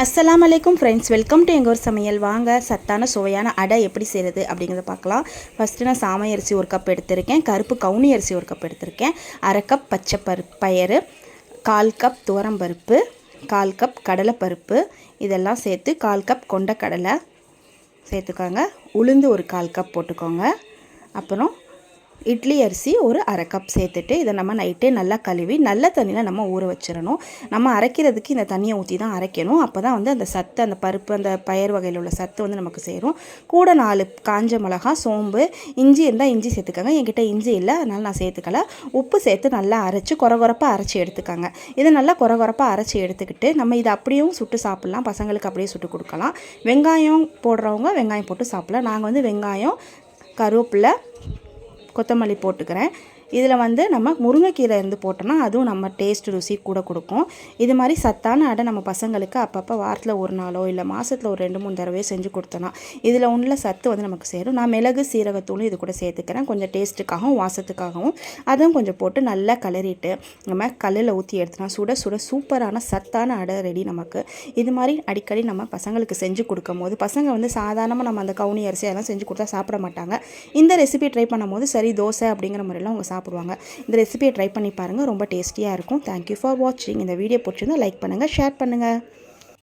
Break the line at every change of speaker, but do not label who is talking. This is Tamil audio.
அஸ்லாம் அலைக்கும் ஃப்ரெண்ட்ஸ் வெல்கம் டு எங்கள் ஒரு சமையல் வாங்க சத்தான சுவையான அடை எப்படி செய்கிறது அப்படிங்கிறத பார்க்கலாம். ஃபஸ்ட்டு நான் சாமை அரிசி ஒரு கப் எடுத்திருக்கேன். கருப்பு கவுனி அரிசி ஒரு கப் எடுத்திருக்கேன். அரை கப் பச்சை பருப்பு பயறு கால் கப் துவரம்பருப்பு கால் கப் கடலைப்பருப்பு இதெல்லாம் சேர்த்து கால் கப் கொண்ட கடலை சேர்த்துக்கோங்க. உளுந்து ஒரு கால் கப் போட்டுக்கோங்க. அப்புறம் இட்லி அரிசி ஒரு அரை கப் சேர்த்துட்டு இதை நம்ம நைட்டே நல்லா கழுவி நல்ல தண்ணியில் நம்ம ஊற வச்சிடணும். நம்ம அரைக்கிறதுக்கு இந்த தண்ணியை ஊற்றி தான் அரைக்கணும். அப்போ தான் வந்து அந்த சத்து அந்த பருப்பு அந்த பயிர் வகையில் உள்ள சத்து வந்து நமக்கு சேரும். கூட நாலு காஞ்ச மிளகா சோம்பு இஞ்சி இருந்தால் இஞ்சி சேர்த்துக்கோங்க. என்கிட்ட இஞ்சி இல்லை அதனால் நான் சேர்த்துக்கல. உப்பு சேர்த்து நல்லா அரைச்சி குறகுறப்பாக அரைச்சி எடுத்துக்கோங்க. இதை நல்லா குறகுறப்பாக அரைச்சி எடுத்துக்கிட்டு நம்ம இதை அப்படியும் சுட்டு சாப்பிட்லாம். பசங்களுக்கு அப்படியே சுட்டு கொடுக்கலாம். வெங்காயம் போடுறவங்க வெங்காயம் போட்டு சாப்பிட்லாம். நாங்கள் வந்து வெங்காயம் கருவேப்பிலை கொத்தமல்லி போட்டுக்கிறேன். இதில் வந்து நம்ம முருங்கைக்கீரை இருந்து போட்டோம்னா அதுவும் நம்ம டேஸ்ட் ருசி கூட கொடுக்கும். இது மாதிரி சத்தான அடை நம்ம பசங்களுக்கு அப்பப்போ வாரத்தில் ஒரு நாளோ இல்லை மாதத்தில் ஒரு ரெண்டு மூணு தடவையோ செஞ்சு கொடுத்தோன்னா இதில் உள்ள சத்து வந்து நமக்கு சேரும். நான் மிளகு சீரகத்தூளும் இது கூட சேர்த்துக்கிறேன். கொஞ்சம் டேஸ்ட்டுக்காகவும் வாசத்துக்காகவும். அதுவும் கொஞ்சம் போட்டு நல்லா கிளறிட்டு நம்ம கல்லில் ஊற்றி எடுத்துனா சுட சுட சூப்பரான சத்தான அடை ரெடி நமக்கு. இது மாதிரி அடிக்கடி நம்ம பசங்களுக்கு செஞ்சு கொடுக்கும் போது பசங்க வந்து சாதாரணமாக நம்ம அந்த கவுனி அரிசி அதெல்லாம் செஞ்சு கொடுத்தா சாப்பிட மாட்டாங்க. இந்த ரெசிபி ட்ரை பண்ணும்போது சரி தோசை அப்படிங்கிற முறையில் அவங்க சாப்பிடுவாங்க. இந்த ரெசிபியை ட்ரை பண்ணி பாருங்கள் ரொம்ப டேஸ்டியாக இருக்கும். தேங்க்யூ ஃபார் வாட்சிங் இந்த வீடியோ பிடிச்சிருந்தா லைக் பண்ணுங்கள் ஷேர் பண்ணுங்கள்